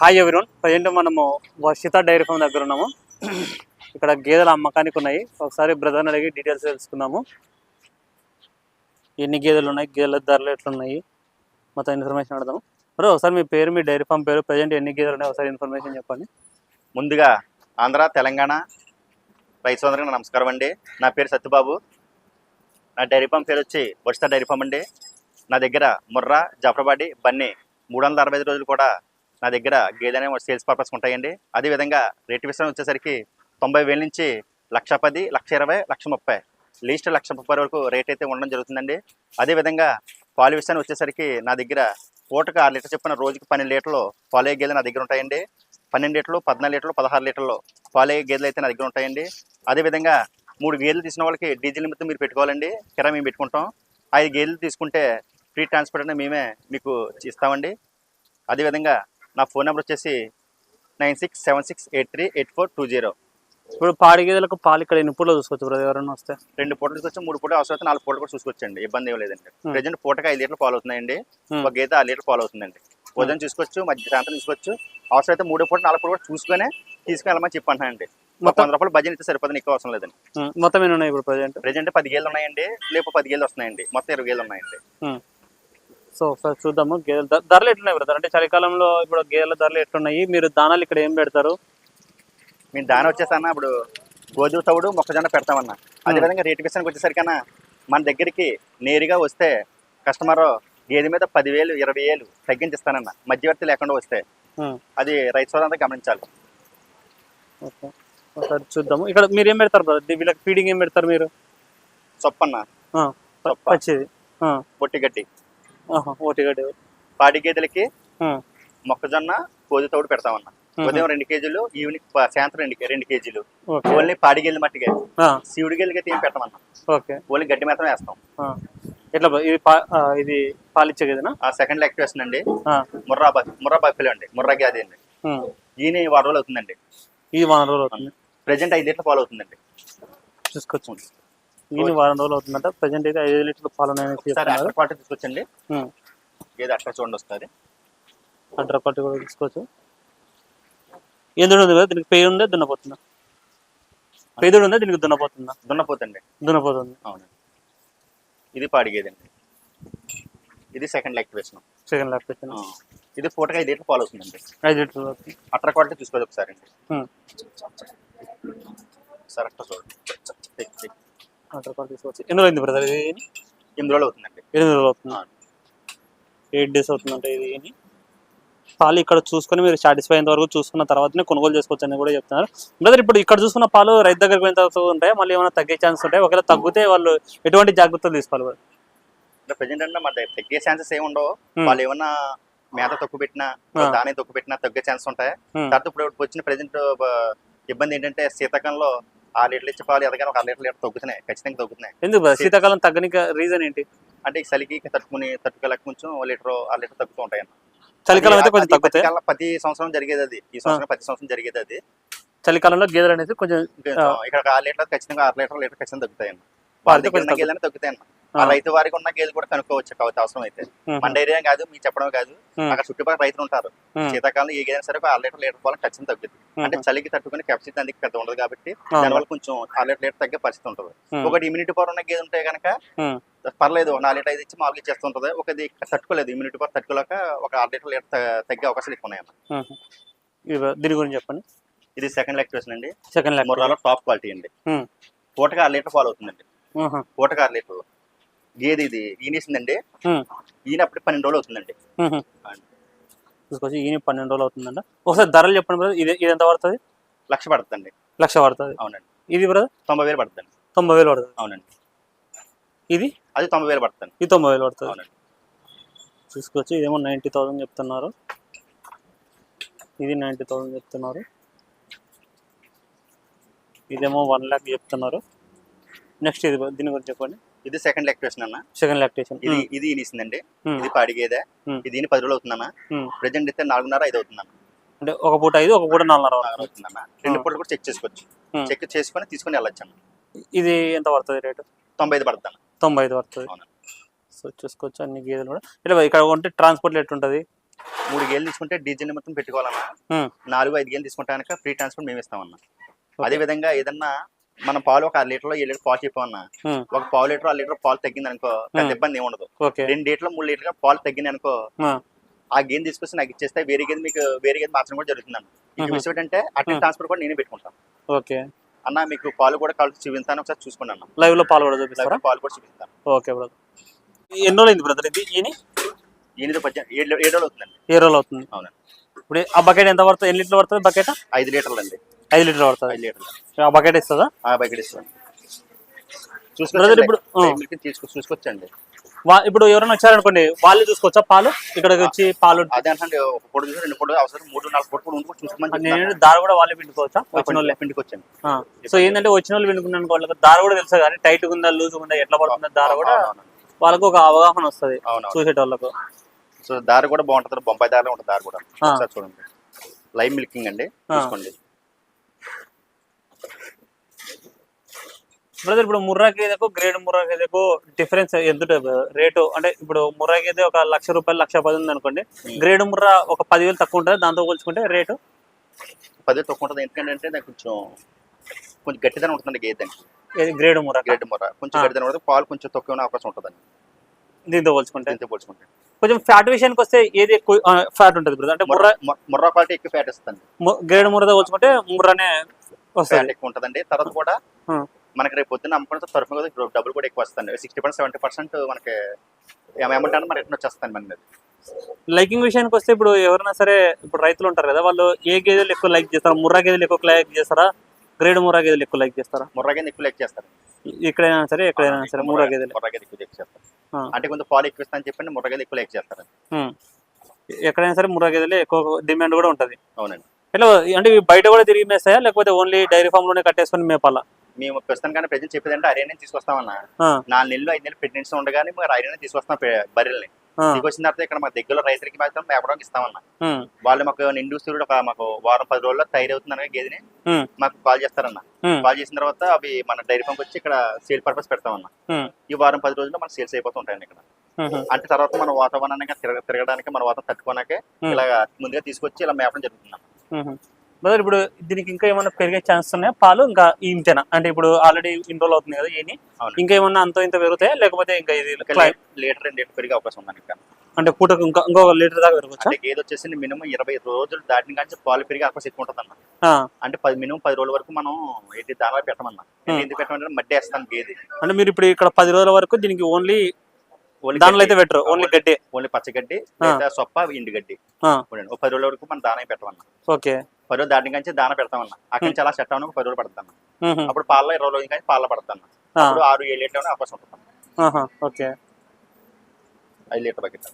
Hi everyone present మనము Varshita dairy farm దగ్గర ఉన్నాము. ఇక్కడ గేదెల అమ్మకానికి ఉన్నాయి. ఒకసారి బ్రదర్ని అడిగి డీటెయిల్స్ తెలుసుకుందాము. ఎన్ని గేదెలు ఉన్నాయి? గేదెల ధరలు ఎట్లున్నాయి? మొత్తం ఇన్ఫర్మేషన్ అడదాము బ్రో ఒకసారి మీ పేరు మీ డైరీ ఫామ్ పేరు ప్రజెంట్ ఎన్ని గేదెలు ఉన్నాయి? ఒకసారి ఇన్ఫర్మేషన్ చెప్పండి. ముందుగా ఆంధ్ర తెలంగాణ రైతు సోదరులకు నమస్కారం అండి. నా పేరు సత్యబాబు. నా డైరీ ఫామ్ పేరు వచ్చి వర్షిత డైరీ ఫామ్ అండి. నా దగ్గర ముర్రా జఫరాబాడి బన్నీ మూడు వందల అరవై ఐదు రోజులు కూడా నా దగ్గర గేదె అనే సేల్స్ పర్పస్ ఉంటాయండి. అదేవిధంగా రేటు విషయం వచ్చేసరికి తొంభై వేల నుంచి లక్ష పది లక్ష ఇరవై లక్ష ముప్పై లీస్ట్ లక్ష ముప్పై వరకు రేట్ అయితే ఉండడం జరుగుతుందండి. అదేవిధంగా పాలు విషయాన్ని వచ్చేసరికి నా దగ్గర పూటకు ఆరు లీటర్ చెప్పిన రోజుకి పన్నెండు లీటర్లు పాలే గేదెలు నా దగ్గర ఉంటాయండి. పన్నెండు లీటర్లు పద్నాలుగు లీటర్లు పదహారు లీటర్లు పాలే గేదెలు అయితే నా దగ్గర ఉంటాయండి. అదేవిధంగా మూడు గేదెలు తీసిన వాళ్ళకి డీజిల్ నిమిత్తం మీరు పెట్టుకోవాలండి. కిరా మేము పెట్టుకుంటాం. ఐదు గేదెలు తీసుకుంటే ఫ్రీ ట్రాన్స్పోర్ట్ అనేది మేమే మీకు ఇస్తామండి. అదేవిధంగా నా ఫోన్ నెంబర్ వచ్చేసి nine six seven six eight three eight four two zero. ఇప్పుడు పాడి గేదెలకు పాలు ఇక్కడ ఎన్ని పూటలో చూసుకోవచ్చు బ్రదర్? ఎవరైనా వస్తే? రెండు పూటలు తీసుకొచ్చి మూడు పూటలు అవసరం అయితే నాలుగు పూటలు కూడా చూసుకోవచ్చండి. ఇబ్బంది ఏం లేదండి. ప్రజెంట్ పూటకి ఐదు లీటర్లు పాలు అవుతున్నాయండి. ఒక గీత ఆరు లీటర్లు పాలు అవుతుందండి. ఉదయం చూసుకోవచ్చు మధ్య సాయంత్రం చూసుకోవచ్చు. అవసరం అయితే మూడు పూట నాలుగు పూట కూడా చూసుకొని తీసుకుని వెళ్ళమని చెప్పంటున్నానండి. ఒక మొత్తం వంద రూపాయలు బడ్జెట్ ఇస్తే సరిపోతుంది ఎక్కువ అవసరం లేదండి. మొత్తం ఎన్ని ఉన్నాయి ఇప్పుడు ప్రజెంట్? ప్రజెంట్ పది గేలు ఉన్నాయండి లేకపోతే పది గేలు వస్తున్నాయండి. మొత్తం ఇరవై గేలు ఉన్నాయండి. సో ఒకసారి చూద్దాము. గేదెల ధర- ధరలు ఎట్లున్నాయి బ్రదర్? అంటే చలికాలంలో ఇప్పుడు గేదెల ధరలు ఎట్లున్నాయి? మీరు దానాలు ఇక్కడ ఏం పెడతారు? మేము దాని వచ్చేసన్నా ఇప్పుడు గోధుమ తవుడు మొక్కజొన్న పెడతామన్నా. అదేవిధంగా రేటు విషయానికి వచ్చేసరికన్నా మన దగ్గరికి నేరుగా వస్తే కస్టమర్ గేదె మీద పదివేలు ఇరవై వేలు తగ్గించిస్తానన్న. మధ్యవర్తి లేకుండా వస్తే అది రైతు సోదరంతా గమనించాలి. ఒకసారి చూద్దాము. ఇక్కడ మీరు ఏం పెడతారు బ్రదర్? వీళ్ళకి ఫీడింగ్ ఏం పెడతారు మీరు? చొప్పన్న. చొప్ప. పచ్చిది. ఆ, పొట్టి గడ్డి ఓటిగడ్డి పాడి గేదెలకి మొక్కజొన్న గోధుమ తవుడు పెడతామన్న. ఉదయం రెండు కేజీలు ఈవినింగ్ సాయంత్రం రెండు రెండు కేజీలు. ఓన్లీ పాడి గేదెలు మట్టిగా శివుడి గేదెలకి అయితే ఏం పెట్టమన్నా. ఓకే. ఓన్లీ గడ్డి మాత్రం వేస్తాం. ఎట్లా? ఇది ఇది పాలిచ్చే కదనా ఆ సెకండ్ లెక్ట్ వేస్తుందండి ముర్రా బ- ముర్రా బఫెలో అండి. ముర్రా గేదె అండి. ఈయన వారం రోజులు అవుతుందండి. ఇది వారం రోజులు అవుతుంది. ప్రజెంట్ ఐదు లీటర్ల పాలు అవుతుందండి. చూసుకోవచ్చు. ఇది వారం రోజులు అవుతుందంట. ప్రజెంట్ అయితే ఐదు లీటర్ల పాలు ఉన్నాయని ఒకసారి చెప్తున్నారు అట్ట పాటు తీసుకొచ్చండి. ఏదో అట్లా చూడండి వస్తుంది అడ్ర పట్టు కూడా తీసుకోవచ్చు. ఎందుకు ఉంది కదా? దీనికి పేరు ఉందా? దున్నపోతుందా? పేదోడు ఉందా? దీనికి దున్నపోతుందా? దున్నపోతండి దున్నపోతుంది. అవునండి. ఇది పాడి గేదె అండి ఇది సెకండ్ లెక్ట్ వేసినాం. సెకండ్ ఆ. ఇది పూటకి ఐదు లీటర్లు పాలు అవుతుందండి ఐదు అవుతుంది అట్ర క్వాలిటీ చూసుకోవాలి ఒకసారి అండి. ఒకసారి అట్ట చూడండి. తీసుకోవచ్చు ఎన్ని రోజులు బ్రదర్ ఇది ఎనిమిది రోజులు అవుతుందండి ఎనిమిది రోజులు అవుతుంది. ఎయిట్ డేస్ అవుతుందంట ఇది. పాలు ఇక్కడ చూసుకొని మీరు సాటిస్ఫై అయ్యేంత వరకు చూసుకున్న తర్వాతనే కొనుగోలు చేసుకోవచ్చు అని కూడా చెప్తున్నారు బ్రదర్ ఇప్పుడు ఇక్కడ చూసుకున్న పాలు రైతు దగ్గరికి పోయిన తర్వాత ఉంటాయి మళ్ళీ ఏమైనా తగ్గే ఛాన్స్ ఉంటాయి ఒకవేళ తగ్గితే వాళ్ళు ఎటువంటి జాగ్రత్తలు తీసుకోవాలి ప్రజెంట్ అంటే దగ్గర తగ్గే ఛాన్సెస్ ఏమి ఉండవు. వాళ్ళు ఏమన్నా మేత తక్కువ పెట్టినా. దాని తక్కువ పెట్టినా తగ్గే ఛాన్స్ ఉంటాయి. తర్వాత ఇప్పుడు వచ్చిన ప్రజెంట్ ఇబ్బంది ఏంటంటే శీతకంలో ఆరు లీటర్లు ఇచ్చే పాలు ఎదగానే ఒక ఆరు లీటర్ లీటర్ తగ్గుతున్నాయి ఖచ్చితంగా తగ్గుతున్నాయి. ఎందుకు? brother? శీతాకాలం తగ్గనికి రీజన్ ఏంటి? అంటే ఈ చలికి తట్టుకుని తట్టుకోలేక కొంచెం ఓ లీటర్ ఆరు లీటర్ తగ్గుతూ ఉంటాయి అన్న. చలికాలం అయితే అది- కొంచెం అది తగ్గుతాయి. ప్రతి కాలం- సంవత్సరం జరిగేది అది. ఈ సంవత్సరం ప్రతి సంవత్సరం జరిగేది అది. చలికాలంలో గేదెలు అనేది కొంచెం కొంచెం ఇక్కడ ఒక ఆరు లీటర్ ఖచ్చితంగా ఆరు లీటర్ లీటర్ ఖచ్చితంగా తగ్గుతాయి అన్న వాళ్ళ వాళ్ళతో దగ్గర కొంచెం ఉన్న గేదెలు తగ్గుతాయి అన్న ఆ. రైతు వారికి ఉన్న గేదెలు కూడా కనుక్కోవచ్చు కావచ్చు అవసరం అయితే. మన డైరీ కాదు మీరు చెప్పడం కాదు. అక్కడ చుట్టుపక్కల రైతులు ఉంటారు. శీతాకాలం ఏ గేదె సరే ఆరు లీటర్ లీటర్ పాలు ఖచ్చితంగా తగ్గుతుంది అంటే. చలికి తట్టుకుని కెపాసిటీ అందుకు పెద్ద ఉండదు కాబట్టి. దానివల్ల కొంచెం ఆరు లీటర్ లీటర్ తగ్గే పరిస్థితి ఉంటుంది. ఒకటి ఇమ్యూనిటీ పవర్ ఉన్న గేదె ఉంటే కనుక. పర్లేదు నాలుగు లీటర్ ఐదు ఇచ్చి మామూలుగా ఇచ్చేస్తుంటది ఒకది తట్టుకోలేదు ఇమ్యూనిటీ పవర్ తట్టుకోలేక ఒక ఆరు లీటర్ లీటర్ తగ్గే అవకాశాలు ఎక్కువ ఉన్నాయన్న ఉం. ఇది బ్రదర్, దీని గురించి చెప్పండి ఇది సెకండ్ లెక్చురేషన్ అండి సెకండ్ ముర్రాలో టాప్ క్వాలిటీ అండి పూటకి ఆరు లీటర్ పాలు అవుతుందండి పూటకి ఆరు లీటర్లు గేదె ఇది ఈనేసిందండి. ఈయన అప్పుడు పన్నెండు రోజులు అవుతుందండి. తీసుకొచ్చి ఈయన పన్నెండు రోజులు అవుతుందంట. ఒకసారి ధరలు చెప్పండి బ్రదర్ ఇది ఇది ఎంత పడుతుంది? లక్ష పడుతుందండి. లక్ష పడుతుంది. అవునండి. ఇది బ్రదర్? తొంభై వేలు పడుతుందండి. తొంభై వేలు పడుతుంది. అవునండి. ఇది? అది తొంభై వేలు పడుతుంది. ఇది తొంభై వేలు పడుతుంది. అవునండి. తీసుకొచ్చి ఇదేమో నైంటీ థౌసండ్ చెప్తున్నారు. ఇది నైంటీ థౌసండ్ చెప్తున్నారు. ఇదేమో వన్ ల్యాక్ చెప్తున్నారు. నెక్స్ట్ ఇది దీని గురించి చెప్పండి. ఇది సెకండ్ లెక్చురేషన్ అన్న. సెకండ్ లాక్టేషన్ ఇది ఇది ఈనేసిందండి ఇది పాడి గేదె Hmm. ఇది ఈయన పది రోజులు అవుతుందన్న. ప్రజెంట్ అయితే నాలుగున్నర ఐదు అవుతుందన్న. అంటే ఒక పూట ఐదు ఒక పూట నాలుగున్నర. అవుతుందన్న. రెండు Hmm. పూటలు కూడా చెక్ చేసుకోవచ్చు. Hmm. చెక్ చేసుకొని తీసుకొని వెళ్ళొచ్చు అన్న ఇది ఎంత పడుతుంది రేటు? తొంభై ఐదు పడుతుంది తొంభై ఐదు పడుతుంది. సో చూసుకోవచ్చు అన్ని గేదెలు కూడా. ఇట్లా ఇక్కడ ఉంటే ట్రాన్స్పోర్ట్ ఎట్లుంటుంది? మూడు గేలు తీసుకుంటే డీజిల్ నిమిత్తం పెట్టుకోవాలన్నా. నాలుగు ఐదు గేలు తీసుకుంటే కనుక ఫ్రీ ట్రాన్స్పోర్ట్ మేము ఇస్తామన్నా అదే విధంగా ఏదన్నా మనం పాలు ఒక అర లీటర్లో ఏడు లీటర్ పాలు చెప్పామన్నా. ఒక పావు లీటర్ అర లీటర్ పాలు తగ్గింది అనుకో పెద్ద. ఇబ్బంది ఏమి ఉండదు రెండు లీటర్లు మూడు లీటర్లు పాలు తగ్గింది అనుకో ఆ, గేమ్ తీసుకొచ్చి నాకు ఇచ్చేస్తే వేరే గేదె మీకు వేరే గేదె మార్చడం కూడా జరుగుతుందండి ఈ Mhm. విషయం ఏంటంటే అటు Hmm. ట్రాన్స్పోర్ట్ కూడా నేనే పెట్టుకుంటాను. ఓకే. అన్న మీకు పాలు కూడా కలిసి చూపిస్తాను ఒకసారి చూసుకోండి అన్న. లైవ్లో పాలు కూడా లేకపోతే పాలు కూడా చూపిస్తాను. Okay brother. ఎన్ని రోజులు అయింది బ్రదర్ ఇది? ఈయన పద్దెనిమిది ఏడు ఏడు రోజులు అవుతుందండి. ఏ రోజులు అవుతుంది. అవునండి. ఇప్పుడు ఆ బకెట్ ఎంత పడుతుంది? ఎన్ని లీటర్లు పడుతుంది బకెట్? ఐదు లీటర్లు అండి ఐదు లీటర్ పడుతుంది ఐదు లీటర్లు. ఆ బకెట్ ఇస్తుందా? ఆ బకెట్ Brother, చూసుకోండి ఇప్పుడు, ఆ. మిల్క్ తీసుకు చూసుకొచ్చండి వా ఇప్పుడు ఎవరైనా వచ్చారనుకోండి వాళ్ళు చూసుకోవచ్చా పాలు? ఇక్కడికి వచ్చి పాలు అదే అంటే ఒక పొడి చూసి రెండు పొడి అవసరం మూడు నాలుగు పొడి కూడా ఉంటుకో చూసుకోమని నేను. దారి కూడా వాళ్ళే పిండుకోవచ్చా? వచ్చిన వాళ్ళే? పిండికి వచ్చాను ఆ. సో ఏంటంటే వచ్చిన వాళ్ళు పిండుకున్నాను వాళ్ళకి దారి కూడా తెలుసు కానీ టైట్ ఉందా లూజ్ ఉందా ఎట్లా పడుతుందా దారి కూడా వాళ్ళకు ఒక అవగాహన వస్తుంది చూసేటోళ్ళకు. సో దారి కూడా బాగుంటుంది బొంబాయి దారిలో ఉంటుంది దారి కూడా. చూడండి. లైవ్ మిల్కింగ్ అండి. చూసుకోండి. బ్రదర్ ఇప్పుడు ముర్రా గేదెకు గ్రేడ్ ముర్రా గేదెకు డిఫరెన్స్ ఎంత రేటు అంటే ఇప్పుడు ముర్రా గేదె ఒక లక్ష రూపాయలు లక్ష పది ఉంది అనుకోండి. గ్రేడ్ ముర్రా ఒక పదివేలు తక్కువ ఉంటుంది? దాంతో పోల్చుకుంటే రేటు? పదే తక్కువ ఉంటుంది. ఎందుకంటే నాకు కొంచెం కొంచెం గట్టిదనం ఉంటుంది గేదె గ్రేడ్ ముర్రా? గ్రేట్ మొర కొంచెం. గట్టిదనం ఉంటుంది. పాలు కొంచెం తక్కువ అవకాశం ఉంటుందండి. దీంతో పోల్చుకుంటే? దీంతో పోల్చుకుంటే. కొంచెం ఫ్యాట్ విషయానికి వస్తే ఏది ఎక్కువ ఫ్యాట్ ఉంటుంది బ్రదర్. అంటే ముర్రా మొర్ర మొర్రా క్వాలిటీ ఎక్కువ ఫ్యాట్ ఇస్తుంది గ్రేడ్ ముర్రతో పోల్చుకుంటే ముర్రానే వస్తుంది. ఎక్కువ ఉంటుందండి. తర్వాత కూడా. మనకి రేపు పొద్దున్న అమ్ముకుంటే తరఫు కూడా డబ్బులు కూడా ఎక్కువ వస్తుంది సిక్స్టీ పర్సెంట్ సెవెంటీ పర్సెంట్ మనకి అమౌంట్ అంటే మనకి రిటర్న్ వచ్చేస్తాను మన మీద. లైకింగ్ విషయానికి వస్తే ఇప్పుడు ఎవరైనా సరే ఇప్పుడు రైతులు ఉంటారు కదా వాళ్ళు ఏ గేదెలు ఎక్కువ లైక్ చేస్తారా? ముర్రా గేదెలు ఎక్కువ లైక్ చేస్తారా? గ్రేడ్ ముర్రా గేదెలు ఎక్కువ లైక్ చేస్తారా? ముర్రా గేదె ఎక్కువ లెక్క చేస్తారు. ఎక్కడైనా సరే ఎక్కడైనా సరే ముర్రా గేదెలు. ముర్రా గేదె ఎక్కువ చేస్తారు. అంటే కొంచెం పాలు ఎక్కువ ఇస్తాను చెప్పండి ముర్రా గేదె ఎక్కువ లెక్క చేస్తారు. ఎక్కడైనా సరే ముర్రా గేదెలు ఎక్కువ డిమాండ్ కూడా ఉంటుంది. అవునండి. ఎట్లా అంటే బయట కూడా తిరిగి మేస్తాయా? లేకపోతే ఓన్లీ డైరీ ఫామ్లోనే కట్టేసుకొని మేపాలా? మేము ప్రస్తుతం కానీ ప్రజలు చెప్పేది అంటే అరేనే తీసుకొస్తామన్నా. నాలుగు నెలలు ఐదు నెలలు ప్రెగ్నెన్సీ ఉండగానే మేము అరేనే తీసుకొస్తాం బర్రెల్ని. తీసుకొచ్చిన తర్వాత ఇక్కడ మా దగ్గరలో రైతులకి మాత్రం మేపడానికి ఇస్తామన్నా. వాళ్ళు మాకు నిండు సూర్యుడు ఒక మాకు వారం పది రోజుల్లో తయారవుతుంది అనగా గేదెని మాకు కాల్ చేస్తారన్న. కాల్ చేసిన తర్వాత అవి మన డైరీ పంప్ వచ్చి ఇక్కడ సేల్ పర్పస్ పెడతామన్న. ఈ వారం పది రోజుల్లో మనకు సేల్స్ అయిపోతూ ఉంటాయండి ఇక్కడ. అంటే తర్వాత మన వాతావరణానికి తిరగ తిరగడానికి మన వాతావరణం తట్టుకోనాకే. ఇలా ముందుగా తీసుకొచ్చి ఇలా మేపడం జరుగుతుంది ఉమ్. బ్రదర్ ఇప్పుడు దీనికి ఇంకా ఏమైనా పెరిగే ఛాన్స్ ఉన్నాయా? పాలు ఇంకా ఇంతేనా? అంటే ఇప్పుడు ఆల్రెడీ ఇన్రోల్ అవుతుంది కదా ఏని. ఇంకా ఏమన్నా అంత ఇంత పెరుగుతాయా? లేకపోతే ఇంకా ఇది ఇంకా లీటర్ రెండు లీటర్ పెరిగే అవకాశం ఇక్కడ. అంటే పూటకు ఇంకా ఇంకొక లీటర్ దాకా పెరగచ్చా? గేదె వచ్చేసి మినిమం ఇరవై రోజులు దాటిన కానీ పాలు పెరిగే అవకాశం ఎక్కువ ఉంటుంది అన్న అంటే పది మినిమం పది రోజుల వరకు మనం ఏంటి దానాలు పెట్టమన్నా. ఎందుకు పెట్టమంటే మడ్డి వేస్తాను గేదె అంటే మీరు ఇప్పుడు ఇక్కడ పది రోజుల వరకు దీనికి ఓన్లీ ఓన్లీ దానిలో అయితే. పెట్టరు. ఓన్లీ గడ్డి. ఓన్లీ పచ్చగడ్డి సొప్ప ఎండు గడ్డి. పది రోజుల వరకు మనం దానా పెట్టమన్నా. ఓకే. పది రోజులు దాటిన కానీ దాన పెడతామన్నా అక్కడి నుంచి అలా సెట్ పది రోజులు పడతాను అప్పుడు పాలలో ఇరవై రోజులు కానీ పాలలో పడతాను అప్పుడు ఆరు ఏడు లీటర్ అవకాశం ఉంటుంది ఓకే. ఐదు లీటర్ బకెట్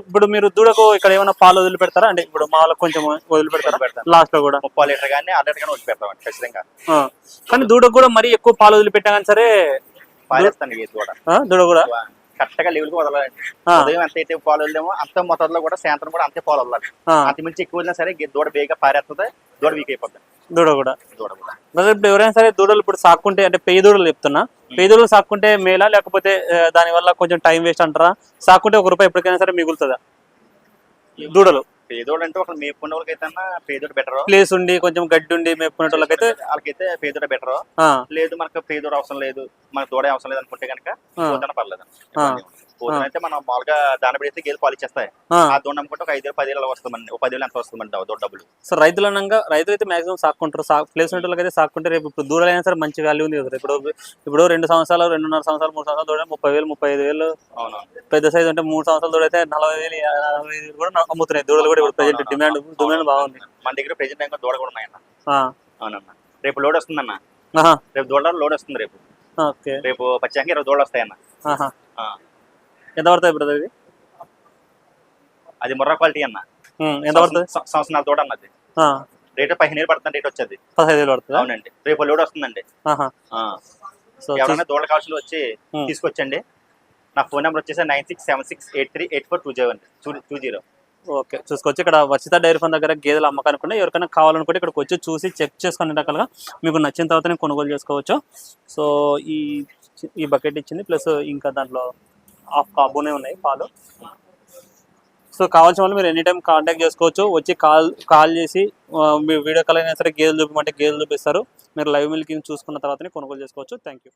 ఇప్పుడు మీరు దూడకు ఇక్కడ ఏమైనా పాలు వదిలి పెడతారా అంటే ఇప్పుడు మాలో కొంచెం వదిలి పెడతారా. లాస్ట్లో కూడా. ముప్పై లీటర్ కానీ అర లీటర్ కానీ వచ్చి పెడతామండి ఖచ్చితంగా. కానీ దూడకు కూడా మరీ ఎక్కువ పాలు వదిలిపెట్టినా కానీ సరే దూడ. కూడా? కరెక్ట్గా లెవెల్కి వదలాలండి ఉదయం ఎంత అయితే పాలు వదిలేమో అంత మొత్తంలో కూడా సాయంత్రం కూడా అంతే పాలు వదలాలి అంత మించి ఎక్కువ వదిలినా సరే దూడ బేగా పారేస్తుంది దూడ వీక్ అయిపోతుంది దూడ కూడా. దూడ కూడా. ఇప్పుడు ఎవరైనా సరే దూడలు ఇప్పుడు సాక్కుంటే అంటే పెయ్యి దూడలు చెప్తున్నా. పెయ్యి దూడలు సాక్కుంటే మేలా? లేకపోతే దాని వల్ల కొంచెం టైం వేస్ట్ అంటారా? సాక్కుంటే ఒక రూపాయి ఎప్పటికైనా సరే మిగులుతుందా? దూడలు. పేదోడు అంటే ఒక మేపుకున్న వాళ్ళకైతే పేదోడు బెటర్ ప్లేస్ ఉండి కొంచెం గడ్డి ఉండి మేపుకునే వాళ్ళకైతే వాళ్ళకైతే పేదోడ బెటర్ లేదు మనకు పేదోడు అవసరం లేదు మనకు దూడే అవసరం లేదు అనుకుంటే కనుక పర్లేదు? ఆ. పోతన అయితే మనం మామూలుగా దాని పెడితే గేదె పాలు ఇచ్చేస్తాయి. ఆ. దూడ అమ్ముకుంటే ఒక ఐదు పదివేలు అలా వస్తుందండి ఒక పదివేలు ఎంత వస్తుందండి దూడ డబ్బులు? సో రైతులు అనగా రైతులు అయితే మాక్సిమం సాక్కుంటారు. ప్లేస్ ఉన్న వాళ్ళకైతే సాక్కుంటే రేపు ఇప్పుడు దూడలైనా సరే మంచి వాల్యూ ఉంది కదా. ఇప్పుడు ఇప్పుడు రెండు సంవత్సరాలు రెండున్నర సంవత్సరాలు మూడు సంవత్సరాలు దూడ ముప్పై వేలు ముప్పై ఐదు వేలు. పెద్ద సైజు అంటే మూడు సంవత్సరాలు దూడైతే నలభై వేలు నలభై వేలు కూడా అమ్ముతున్నాయి. దూడలు కూడా ఇప్పుడు ప్రజెంట్ డిమాండ్ డిమాండ్ బాగుంది. మన దగ్గర ప్రెజెంట్ టైం దూడ కూడా ఉన్నాయన్న. అవునన్న రేపు లోడ్ వస్తుందన్న. రేపు దూడ లోడ్ వస్తుంది రేపు. రేపు పచ్చాక ఇరవై దూడలు వస్తాయన్న. ఎంత పడుతుంది బ్రదర్ ఇది? అది ముర్రా క్వాలిటీ అన్న. ఎంత పడుతుంది? సంవత్సరం- సంవత్సరాల దూడ అన్నది రేటు పదిహేను వేలు పడుతుంది రేట్ వచ్చేది. పదహైదు వేలు పడుతుందా? అవునండి. రేపు లోడ్ వస్తుందండి. ఎవరైనా దూడ కావాల్సి వచ్చి. తీసుకొచ్చండి. నా ఫోన్ నెంబర్ వచ్చేసి nine six seven six eight three eight four two zero two two zero. Okay. చూసుకోవచ్చు. ఇక్కడ వచిత డైరీ ఫామ్ దగ్గర గేదెలు అమ్మకానుకుంటే ఎవరికైనా కావాలనుకుంటే ఇక్కడికి వచ్చి చూసి చెక్ చేసుకునే రకాలుగా మీకు నచ్చిన తర్వాతనే కొనుగోలు చేసుకోవచ్చు. సో ఈ ఈ బకెట్ ఇచ్చింది. ప్లస్ ఇంకా దాంట్లో హాఫ్ కాబోనే ఉన్నాయి పాలు. సో కావాల్సిన వాళ్ళు మీరు ఎనీ టైం కాంటాక్ట్ చేసుకోవచ్చు. వచ్చి కాల్ కాల్ చేసి మీ వీడియో కాల్ అయినా సరే గేదెలు చూపమంటే గేదెలు చూపిస్తారు. మీరు లైవ్ మిల్కింగ్ చూసుకున్న తర్వాతనే కొనుగోలు చేసుకోవచ్చు. Thank you